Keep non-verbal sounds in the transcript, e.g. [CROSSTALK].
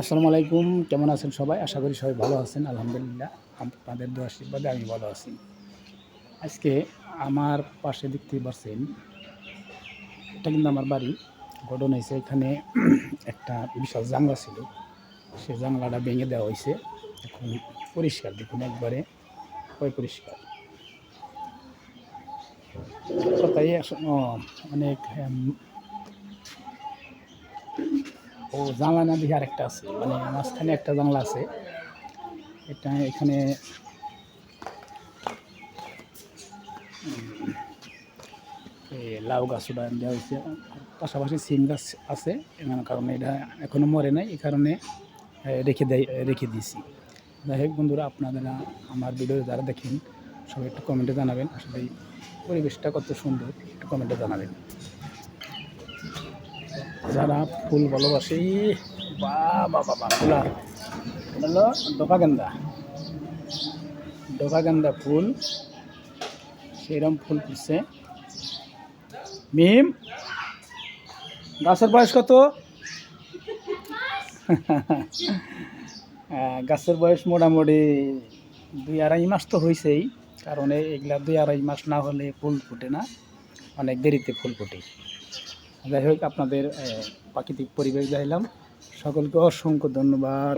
আসসালামু আলাইকুম, কেমন আছেন সবাই? আশা করি সবাই ভালো আছেন, আলহামদুলিল্লাহ। আপনাদের দু আশীর্বাদে আমি ভালো আছি। আজকে আমার পাশে দেখতে পাচ্ছেন এটা কিন্তু আমার বাড়ি। ঘটনা হয়েছে, এখানে একটা বিশাল জানলা ছিল। সে জানলাটা ভেঙে দেওয়া হয়েছে। এখন পরিষ্কার, দেখুন একবারে পয় পরিষ্কার। ও, অনেক ও জানলা দিয়ে আরেকটা আছে মানে মাঝখানে একটা জানলা আছে। এটা এখানে লাউ গাছ ওটা দেওয়া হয়েছে। পাশাপাশি সিম গাছ আছে, এমন কারণে এটা এখনও মরে নাই, এই কারণে রেখে দেয়, রেখে দিয়েছি। যাই হোক বন্ধুরা, আপনারা আমার ভিডিও যারা দেখেন, সবাই একটু কমেন্টে জানাবেন। আসলে পরিবেশটা কত সুন্দর, একটু কমেন্টে জানাবেন। যারা ফুল ভালোবাসে, বা বাবা ফুলার হলো ডোকা গেন্দা। ডোকা গেন্দা ফুল সেইরকম ফুল ফুটছে। মিম, গাছের বয়স কত? [LAUGHS] গাছের বয়স মোটামুটি দুই আড়াই মাস তো হয়েছেই কারণ এগুলা দুই আড়াই মাস না হলে ফুল ফুটে না। অনেক দেরিতে ফুল ফুটে। যাই হোক আপনাদের প্রাকৃতিক পরিবেশ দেখাইলাম। সকলকে অসংখ্য ধন্যবাদ।